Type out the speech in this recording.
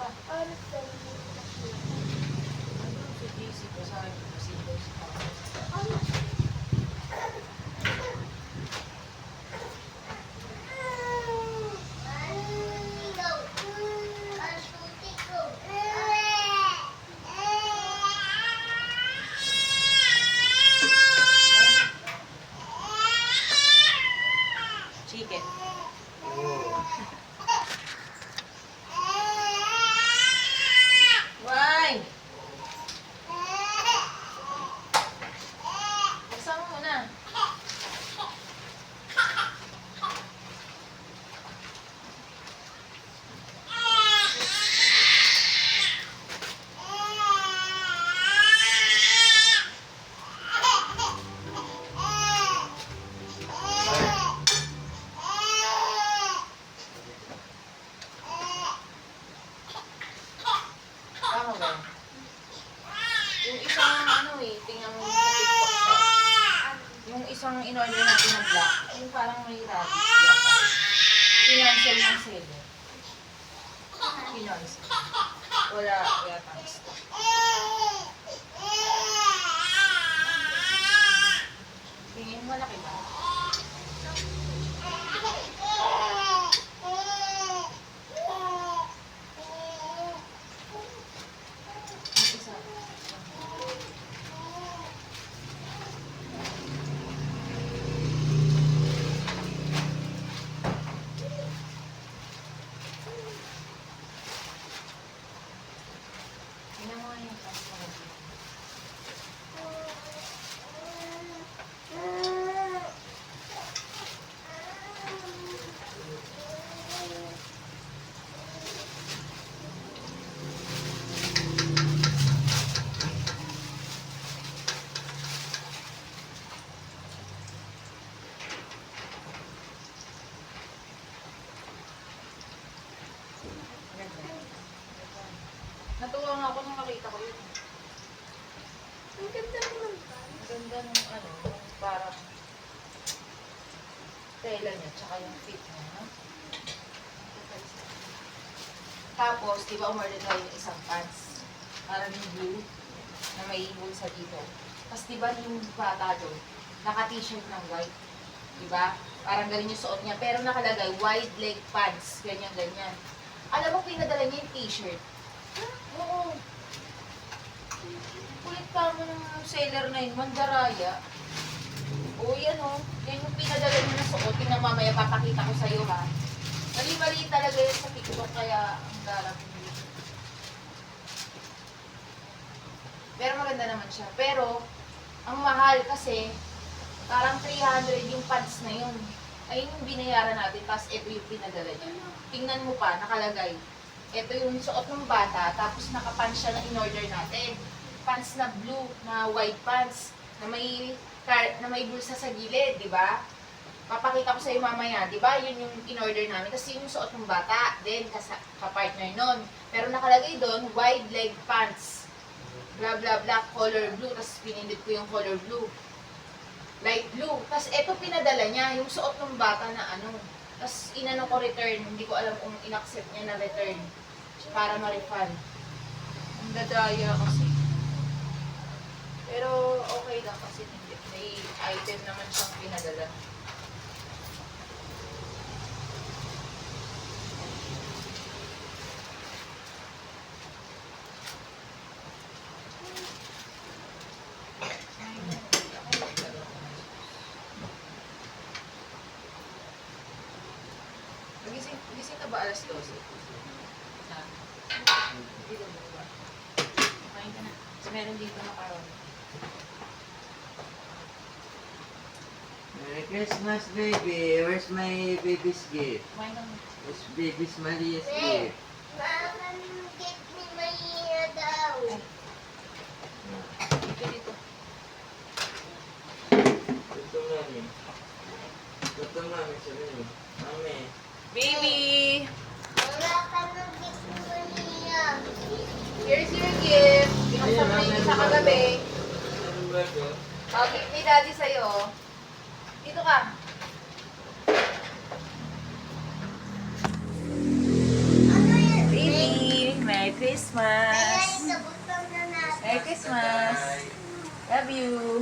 Ano sa JC ko sa parang may rabbit yata. Kinancel ng seller. Kinancel. Wala yata stock. Tingin mo malaki ba? Yung isa. Tingnan mo nga yung taas mo. Ganda. Natuwa nga ako nung nakita ko yun. Ang ganda naman ba? Ang ganda nung ano, parang tela niya, tsaka yung fit niya. No? Tapos, di ba umorder tayo ng isang pants? Parang yung blue, na may bulsa dito. Tapos di ba yung bata doon, naka-t-shirt ng white. Di ba? Parang galing yung suot niya. Pero nakalagay, wide leg pants. Ganyan, ganyan. Alam mo, pinadala niya yung t-shirt. Oo. Kulit ka mo ng seller na yun, Mandaraya. Oo, yan o. Yan yung pinadala niya na suot. Tingnan mamaya, papakita ko sa'yo ha. Mali-mali talaga yun sa TikTok, kaya ang garap. Pero maganda naman siya. Pero, ang mahal kasi, parang 300 yung pants na yun. Ayun yung binayaran natin, tapos ito yung pinadala niya. Tingnan mo pa, nakalagay. Ito yung suot ng bata, tapos nakapants siya na in-order natin. Pants na blue, na white pants, na may na may bulsa sa gilid, di ba? Papakita ko sa iyo mamaya, di ba? Yun yung in-order namin. Kasi yun yung suot ng bata, then kapartner nun. Pero nakalagay doon, wide leg pants. Blah, blah, blah, color blue. Tapos pinindot ko yung color blue. Light blue. Tapos eto pinadala niya, yung suot ng bata na ano. Tapos inano ko return. Hindi ko alam kung inaccept niya na return. Para ma-refund. Ang dadaya kasi. Pero okay lang kasi hindi. May item naman siyang pinadala. Nagising, gising ka ba alas 12? Na? Hindi ba? Na. Kasi meron dito na karon. Merry Christmas, baby. Where's my baby's gift? Ka na. Where's baby's Maria's gift? Mama, get me Maria daw. Dito dito. Ito, mami. Ito, mami. Sabi mo. Mami. Baby! Wala ka me Maria. Here's your gift. Binuksan mo na yung isa kagabi. Ano ba ito? Oh, gift ni daddy sa'yo. Dito ka. Baby! Merry Christmas! Merry Christmas! Love you!